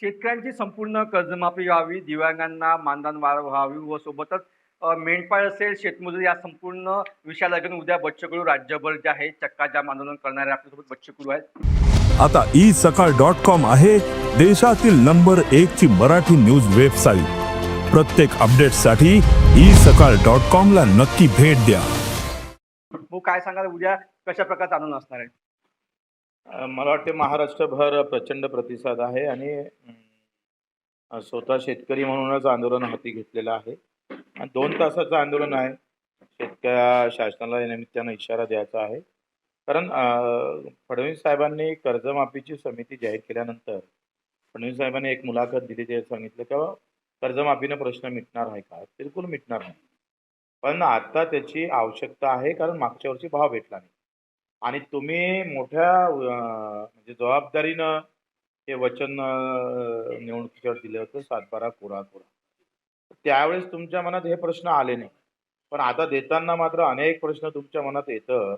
शेतकऱ्यांची संपूर्ण कर्जमाफी व्हावी दिव्यांगांना मानधन वाढ व्हावी व सोबतच मेंढपाळ असेल शेतमजूर या संपूर्ण विषयाला घेऊन उद्या बच्चकडू राज्यभर जे आहे चक्काजाम आंदोलन करणारे आपल्यासोबत बच्चकडू आहेत. आता ई सकाळ डॉट कॉम आहे देशातील नंबर एक ची मराठी न्यूज वेबसाईट. प्रत्येक अपडेटसाठी ई सकाळ डॉट कॉम ला नक्की भेट द्या. काय सांगाल? उद्या कशा प्रकारचं आंदोलन असणार आहे? मला वाटते महाराष्ट्रभर प्रचंड प्रतिसाद आहे आणि स्वतः शेतकरी म्हणूनच आंदोलन हाती घेतलेलं आहे. आणि दोन तासाचं आंदोलन आहे. शेतकऱ्या शासनाला या निमित्तानं इशारा द्यायचा आहे. कारण फडणवीस साहेबांनी कर्जमाफीची समिती जाहीर केल्यानंतर फडणवीस साहेबांनी एक मुलाखत दिली ते सांगितलं की कर्जमाफीनं प्रश्न मिटणार आहे का? बिलकुल मिटणार नाही. पण आता त्याची आवश्यकता आहे कारण मागच्या वर्षी भाव भेटला नाही. आणि तुम्ही मोठ्या म्हणजे जबाबदारीनं हे वचन अं, निवडणुकीवर दिलं होतं सातबारा कोरा कोरा. त्यावेळेस तुमच्या मनात हे प्रश्न आले नाही. पण आता देताना मात्र अनेक प्रश्न तुमच्या मनात येतं.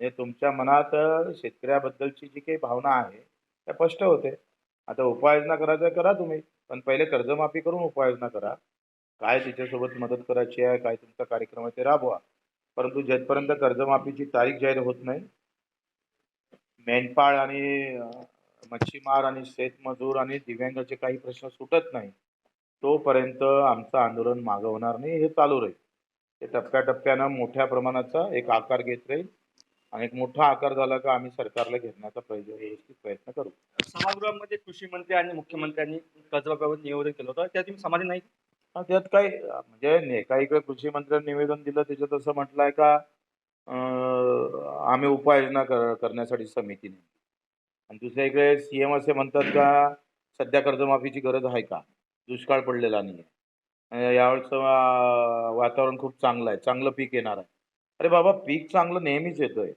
म्हणजे तुमच्या मनात शेतकऱ्याबद्दलची जी काही भावना आहे त्या स्पष्ट होते. आता उपाययोजना करायचं करा तुम्ही पण पहिले कर्जमाफी करून उपाययोजना करा. काय तिच्यासोबत मदत करायची आहे काय तुमचा कार्यक्रम आहे ते राबवा. परंतु जेथपर्यंत कर्जमाफीची तारीख जाहीर होत नाही मेंढपाळ आणि मच्छीमार आणि शेतमजूर आणि दिव्यांगाचे काही प्रश्न सुटत नाही. तोपर्यंत आमचं आंदोलन मागं होणार नाही हे चालू राहील. ते टप्प्याटप्प्यानं मोठ्या प्रमाणाचा एक आकार घेत राहील आणि एक मोठा आकार झाला का आम्ही सरकारला घेण्याचा प्रयत्न करू. सभागृहामध्ये कृषी मंत्री आणि मुख्यमंत्र्यांनी कर्जबाबत निवेदन केलं होतं. त्या तुम्ही समाधी नाही त्यात काही म्हणजे काही इकडे कृषी मंत्र्यांनी निवेदन दिलं त्याच्यात असं म्हटलं आहे का आम्ही उपाययोजना कर करण्यासाठी समिती नेमली. आणि दुसऱ्या इकडे सी एम असे म्हणतात का सध्या कर्जमाफीची गरज आहे का? दुष्काळ पडलेला नाही आहे यावेळचं वातावरण खूप चांगलं आहे. चांगलं पीक येणार आहे. अरे बाबा पीक चांगलं नेहमीच येतोय.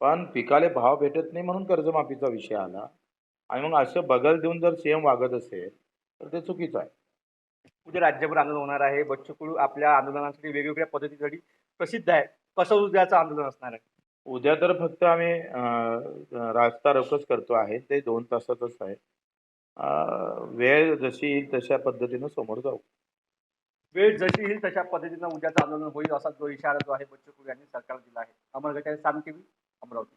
पण पिकाले भाव भेटत नाही म्हणून कर्जमाफीचा विषय आला. आणि मग असं बगल देऊन जर सी एम वागत असेल तर ते चुकीचं आहे. उद्या राज्यभर आंदोलन होणार आहे. बच्चकडू आपल्या आंदोलनासाठी वेगवेगळ्या पद्धतीसाठी प्रसिद्ध आहे. कसं उद्याचं आंदोलन असणार आहे? उद्या तर फक्त आम्ही रास्ता रोकच करतो आहे. ते दोन तासातच आहे. वेळ जशी येईल तशा पद्धतीनं समोर जाऊ. वेळ जशी येईल तशा पद्धतीनं उद्याचं आंदोलन होईल असा जो इशारा जो आहे बच्चू यांनी सरकारला दिला आहे. अमर गटाने साम टीव्ही अमरावती.